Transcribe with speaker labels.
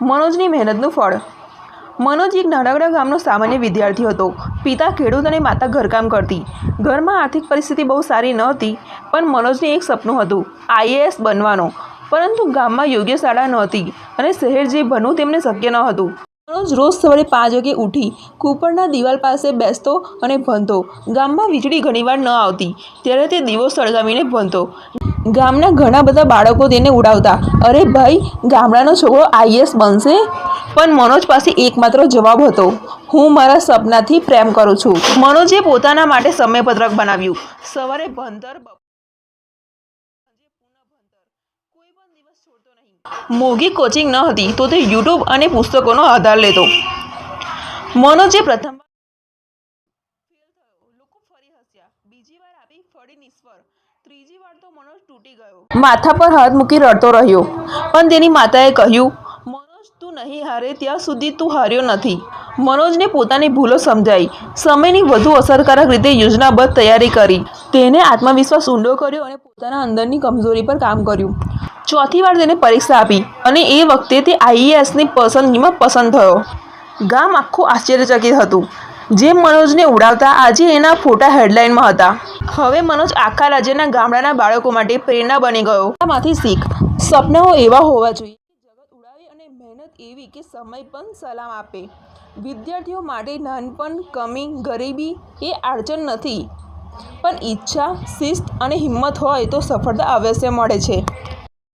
Speaker 1: મનોજની મહેનતનું ફળ. મનોજ એક નાનકડા ગામનો સામાન્ય વિદ્યાર્થી હતો. પિતા ખેડૂત અને માતા ઘરકામ કરતી. ઘરમાં આર્થિક પરિસ્થિતિ બહુ સારી ન હતી, પણ મનોજને એક સપનું હતું, આઈએએસ બનવાનો. પરંતુ ગામમાં યોગ્ય શાળા નહોતી અને શહેર જે ભણવું તેમને શક્ય ન હતું. મનોજ રોજ સવારે પાંચ વાગે ઉઠી કૂપરના દિવાલ પાસે બેસતો અને ભણતો. ગામમાં વીજળી ઘણીવાર ન આવતી, ત્યારે તે દીવો સળગાવીને ભણતો. ગામના ઘણા બધા બાળકો તેને ઉડાવતા. અરે ભાઈ, ગામડાનો છોકરો આઈએસ બનશે? પણ મનોજ પાસે એકમાત્ર જવાબ હતો. હું મારા સપનાથી પ્રેમ કરું છું. મનોજે પોતાના માટે સમયપત્રક બનાવ્યું. સવારે ભણતર મોંઘી કોચિંગ ન હતી તો તે યુટ્યુબ અને પુસ્તકોનો આધાર લેતો. મનોજે પ્રથમ માથા પર હાથ મૂકી રડતો રહ્યો. પણ તેની માતાએ કહ્યું, મનોજ, તું નહીં હારે, ત્યાં સુધી તું હાર્યો નથી. મનોજને પોતાની ભૂલો સમજાઈ. સમયની વધુ અસરકારક રીતે યોજનાબદ્ધ તૈયારી કરી. તેને આત્મવિશ્વાસ ઊંડો કર્યો અને પોતાના અંદરની કમજોરી પર કામ કર્યું. ચોથી વાર તેને પરીક્ષા આપી અને એ વખતે તે આઈએએસની પસંદગીમાં પસંદ થયો. ગામ આખું આશ્ચર્યચકિત હતું. જે મનોજને ઉડાવતા આજે એના ફોટા હેડલાઇનમાં હતા. હવે મનોજ આખા રાજ્યના ગામડાના બાળકો માટે પ્રેરણા બની ગયો. આમાંથી શીખ, સપનાઓ એવા હોવા જોઈએ જગત ઉડાવે અને મહેનત એવી કે સમય પણ સલામ આપે. વિદ્યાર્થીઓ માટે નાનપણ, કમી, ગરીબી એ અડચણ નથી. પણ ઈચ્છા, શિસ્ત અને હિંમત હોય તો સફળતા અવશ્ય મળે છે.